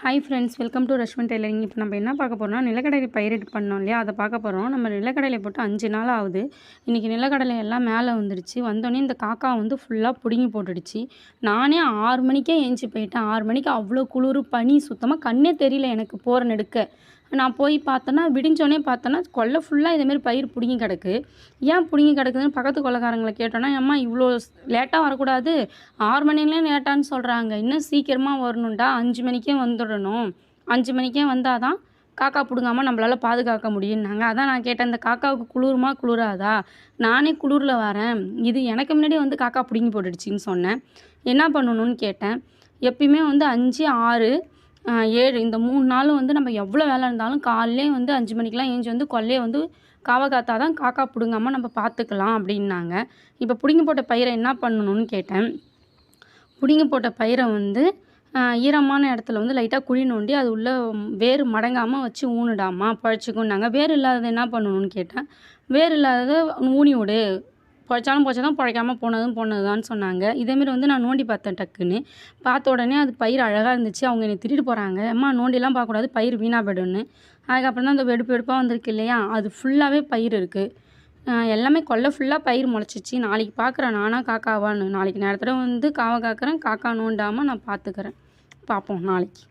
Hi friends welcome to Rashman tailoring இப்போ நம்ம என்ன பார்க்க போகிறோம்னா நிலக்கடலை பயிரிட்டு பண்ணோம் இல்லையா? அதை பார்க்க போகிறோம் நம்ம நிலக்கடலை போட்டு அஞ்சு நாள் ஆகுது. இன்றைக்கி நிலக்கடலை எல்லாம் மேலே வந்துடுச்சு வந்தோடனே இந்த காக்கா வந்து ஃபுல்லாக பிடுங்கி போட்டுடுச்சு. நானே ஆறு மணிக்கே ஏஞ்சி போயிட்டேன். ஆறு மணிக்கு அவ்வளோ குளிர் பனி சுத்தமாக கண்ணே தெரியல எனக்கு போகிற நெடுக்க. நான் போய் பார்த்தேன்னா விடிஞ்சோடனே பார்த்தேன்னா கொல்லை ஃபுல்லாக இதேமாரி பயிர் பிடுங்கி கிடக்கு. ஏன் பிடுங்கி கிடக்குதுன்னு பக்கத்து கொள்ளைக்காரங்களை கேட்டோன்னா அம்மா இவ்வளோ லேட்டாக வரக்கூடாது. ஆறு மணிலேயும் லேட்டான்னு சொல்கிறாங்க இன்னும் சீக்கிரமாக வரணுண்டா அஞ்சு மணிக்கே வந்துடும் வந்துடணும் அஞ்சு மணிக்கே வந்தால் தான் காக்கா பிடுங்காமல் நம்மளால் பாதுகாக்க முடியும்னாங்க. அதான் நான் கேட்டேன் இந்த காக்காவுக்கு குளிருமா குளிராதா? நானே குளிரில் வரேன். இது எனக்கு முன்னாடியே வந்து காக்கா பிடுங்கி போட்டுடுச்சின்னு சொன்னேன். என்ன பண்ணணும்னு கேட்டேன். எப்பயுமே வந்து அஞ்சு ஆறு ஏழு இந்த மூணு நாளும் வந்து நம்ம எவ்வளோ வேலை இருந்தாலும் காலையிலே வந்து அஞ்சு மணிக்கெலாம் ஏஞ்சி வந்து கொல்லையை வந்து காவை காத்தா தான் காக்கா பிடுங்காமல் நம்ம பார்த்துக்கலாம் அப்படின்னாங்க. இப்போ பிடுங்கி போட்ட பயிரை என்ன பண்ணணும்னு கேட்டேன். பிடுங்கி போட்ட பயிரை வந்து ஈரமான இடத்துல வந்து லைட்டாக குழி நோண்டி அது உள்ள வேர் மடங்காமல் வச்சு ஊனுடாமா பழச்சிக்குன்னாங்க. வேர் இல்லாதது என்ன பண்ணணும்னு கேட்டேன். வேர் இல்லாதது ஊனி விடு. பழச்சாலும் பழச்சதான் பழைக்காமல் போனதும் போனதுதான்னு சொன்னாங்க. இதேமாரி வந்து நான் நோண்டி பார்த்தேன் டக்குன்னு. பார்த்த உடனே அது பயிர் அழகாக இருந்துச்சு. அவங்க என்னை திருட்டு போகிறாங்க அம்மா நோண்டிலாம் பார்க்கக்கூடாது. பயிர் வீணாக போயிடும்னு. அதுக்கப்புறம் தான் அந்த வெடுப்பு வெடுப்பாக வந்திருக்கு இல்லையா? அது ஃபுல்லாகவே பயிர் இருக்குது எல்லாமே கொல்லை ஃபுல்லாக பயிர் முளைச்சிச்சு. நாளைக்கு பார்க்குறேன் நானாக காக்காவான்னு. நாளைக்கு நேரத்தில் வந்து காவை காக்கிறேன். காக்கா நோண்டாமல் நான் பார்த்துக்கிறேன் பார்ப்போம் நாளைக்கு.